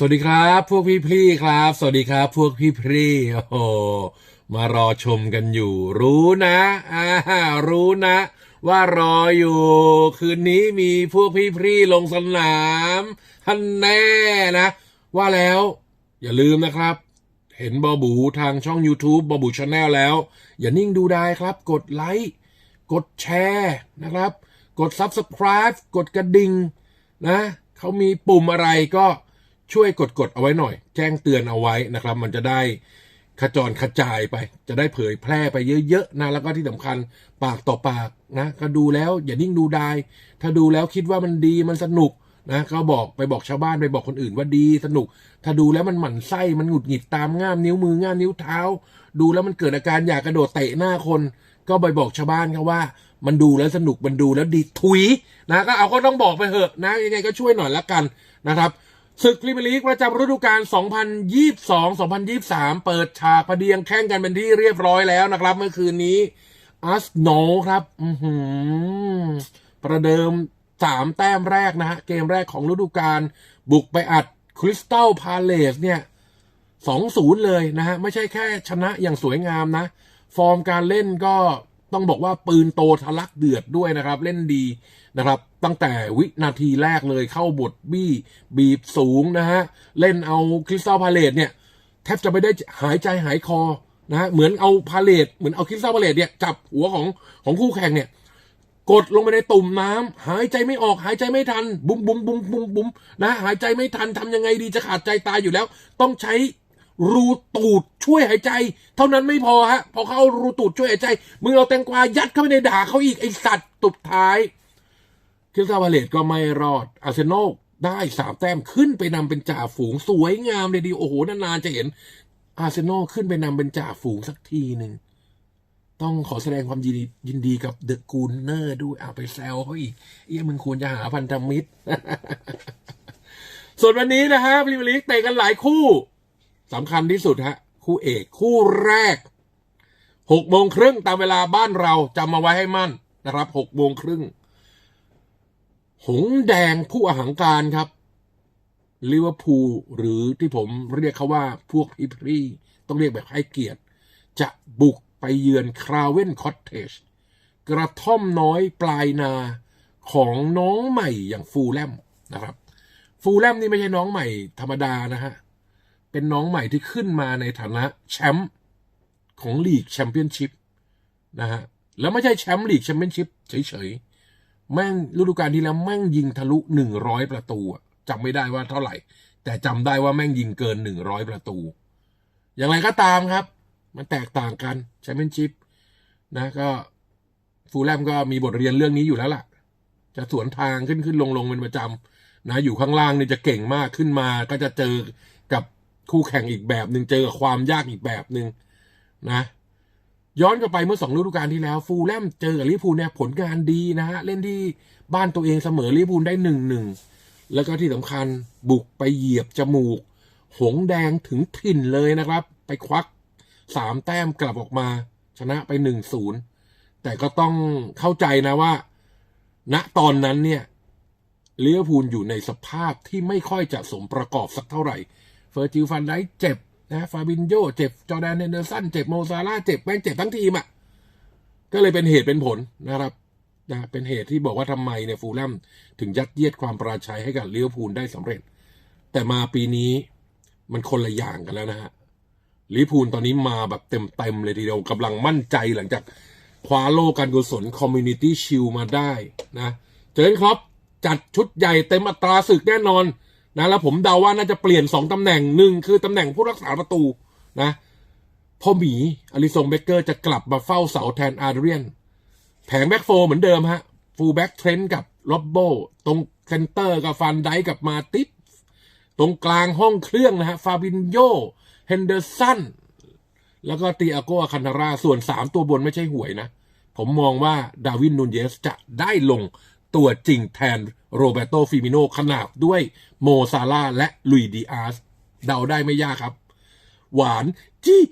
สวัสดีครับ พวกพี่พี่ครับ สวัสดีครับ พวกพี่พี่โอ้โหมารอชมกันอยู่ รู้นะอ่ารู้นะ ว่ารออยู่ คืนนี้มีพวกพี่พี่ลงสนามท่านแน่นะ ว่าแล้ว อย่าลืมนะครับ เห็นบอบูทางช่อง YouTube บอบูชาแนลแล้ว อย่านิ่งดูได้ครับ กดไลค์กดแชร์นะครับ กด Subscribe กดกระดิ่งนะเขามีปุ่มอะไรก็ ช่วยกดกดเอาไว้หน่อย แจ้งเตือนเอาไว้นะครับ มันจะได้ขจรกระจายไป จะได้เผยแพร่ไปเยอะๆนะแล้วก็ที่สำคัญปากต่อปากนะก็ดูแล้วอย่านิ่งดูได้ถ้าดูแล้วคิดว่ามันดีมันสนุกนะก็บอกไปบอกชาวบ้านไปบอกคนอื่นว่าดีสนุก ถ้าดูแล้วมันหมั่นไส้มันหงุดหงิดตามง่ามนิ้วมือง่ามนิ้วเท้า ดูแล้วมันเกิดอาการอยากกระโดดเตะหน้าคน ก็ไปบอกชาวบ้านเขาว่า มันดูแล้วสนุกมันดูแล้วดีถุยนะก็เอาก็ต้องบอกไปเถอะนะยังไงก็ช่วยหน่อยละกันนะครับ ศึกพรีเมียร์ลีกประจำฤดูกาล 2022-2023 เปิดฉากประเดียงแข่งกันเป็นที่เรียบร้อยแล้วนะครับ เมื่อคืนนี้อาร์เซนอลครับ อือหือประเดิมสามแต้มแรกนะฮะ เกมแรกของฤดูกาลบุกไปอัดคริสตัลพาเลสเนี่ยสองศูนย์เลยนะฮะ ไม่ใช่แค่ชนะอย่างสวยงามนะ ฟอร์มการเล่นก็ ต้องบอกว่าปืนโตทะลักเดือดด้วยนะครับ เล่นดีนะครับ ตั้งแต่วินาทีแรกเลยเข้าบทบี้บีบสูงนะฮะ เล่นเอาคริสตัลพาเลตเนี่ย แทบจะไม่ได้หายใจหายคอนะฮะเหมือนเอาพาเลตเหมือนเอาคริสตัลพาเลตเนี่ยจับหัวของของคู่แข่งเนี่ย กดลงไปในตุ่มน้ำหายใจไม่ออกหายใจไม่ทันบุ้มบุ้มบุ้มบุ้มบุ้มนะหายใจไม่ทันทำยังไงดีจะขาดใจตายอยู่แล้ว ต้องใช้ รูตูดช่วยหายใจ เท่านั้นไม่พอฮะ พอเขาเอารูตูดช่วยหายใจ มึงเอาแตงกวายัดเข้าไปในด่าเขาอีกไอสัตว์ตุบท้ายคริสตัลพาเลตก็ไม่รอด อาร์เซนอลได้สามแต้มขึ้นไปนำเป็นจ่าฝูงสวยงามเลยดี โอ้โห นานๆจะเห็น อาร์เซนอลขึ้นไปนำเป็นจ่าฝูงสักทีหนึ่ง ต้องขอแสดงความยินดียินดีกับเดอะกูนเนอร์ด้วยเอาไปแซวเขาอีก เอี้ยมึงควรจะหาพันธมิตร ส่วนวันนี้นะฮะพรีเมียร์ลีกเตะกันหลายคู่ สำคัญที่สุดฮะ คู่เอกคู่แรกหกโมงครึ่งตามเวลาบ้านเราจำมาไว้ให้มั่นนะครับหกโมงครึ่งหงแดงผู้อาหังการครับลิเวอร์พูลหรือที่ผมเรียกเขาว่าพวกพิพรีต้องเรียกแบบให้เกียรติ จะบุกไปเยือนคราเวนคอตเทจกระท่อมน้อยปลายนาของน้องใหม่อย่างฟูลแลมนะครับ ฟูลแลมนี่ไม่ใช่น้องใหม่ธรรมดานะฮะ เป็นน้องใหม่ที่ขึ้นมาในฐานะแชมป์ของลีกแชมเปี้ยนชิพนะฮะ แล้วไม่ใช่แชมป์ลีกแชมเปี้ยนชิพเฉยๆ แม่งฤดูกาลที่แล้วแม่งยิงทะลุหนึ่งร้อยประตูอะจำไม่ได้ว่าเท่าไหร่ แต่จำได้ว่าแม่งยิงเกินหนึ่งร้อยประตู อย่างไรก็ตามครับ มันแตกต่างกันแชมเปี้ยนชิพนะก็ฟูลแลมก็มีบทเรียนเรื่องนี้อยู่แล้วล่ะ จะสวนทางขึ้นขึ้นลงลงเป็นประจำนะอยู่ข้างล่างนี่จะเก่งมากขึ้นมาก็จะเจอ คู่แข่งอีกแบบหนึ่งเจอกับความยากอีกแบบหนึ่งนะ ย้อนกลับไปเมื่อสองฤดูกาลที่แล้ว ฟูลแลมเจอกับลิเวอร์พูลเนี่ยผลงานดีนะฮะเล่นที่บ้านตัวเองเสมอลิเวอร์พูลได้หนึ่งหนึ่งแล้วก็ที่สำคัญบุกไปเหยียบจมูก หงแดงถึงถิ่นเลยนะครับ ไปควักสามแต้มกลับออกมา ชนะไปหนึ่งศูนย์แต่ก็ต้องเข้าใจนะว่า ณตอนนั้นเนี่ยลิเวอร์พูลอยู่ในสภาพที่ไม่ค่อยจะสมประกอบสักเท่าไหร่ อร์จิลฟันไดเจ็บนะฟาบินโยเจ็บ จอแดนเฮนเดอร์สันเจ็บโมซาร่าเจ็บ แม่งเจ็บทั้งทีมอะ ก็เลยเป็นเหตุเป็นผลนะครับนะเป็นเหตุที่บอกว่าทำไมเนี่ยฟูลแลมถึงยัดเยียดความประชัยให้กับลิเวอร์พูลได้สำเร็จ แต่มาปีนี้มันคนละอย่างกันแล้วนะฮะลิเวอร์พูลตอนนี้มาแบบเต็มๆเลยทีเดียวกำลังมั่นใจหลังจากคว้าโล่การกุศลคอมมูนิตี้ชิลมาได้นะ เจอครับจัดชุดใหญ่เต็มอัตราศึกแน่นอน นะแล้วผมเดาว่าน่าจะเปลี่ยนสองตำแหน่งหนึ่งคือตำแหน่งผู้รักษาประตูนะพ่อหมีอลิซงเบเกอร์จะกลับมาเฝ้าเสาแทนอาร์เรียน แผงแบ็กโฟเหมือนเดิมฮะฟูลแบ็กเทรนกับล็อบโบตรงเซนเตอร์กับฟันไดกับมาติสตรงกลางห้องเครื่องนะฮะฟาบินโยเฮนเดอร์สันแล้วก็ตีอาโกอาคันทาราส่วนสามตัวบนไม่ใช่หวยนะ ผมมองว่าดาวินนูนเยสจะได้ลง ตัวจริงแทนโรเบโตฟิมิโนขนาบด้วยโมซาลาและลุยดีอาสเดาได้ไม่ยากครับ หวานจี้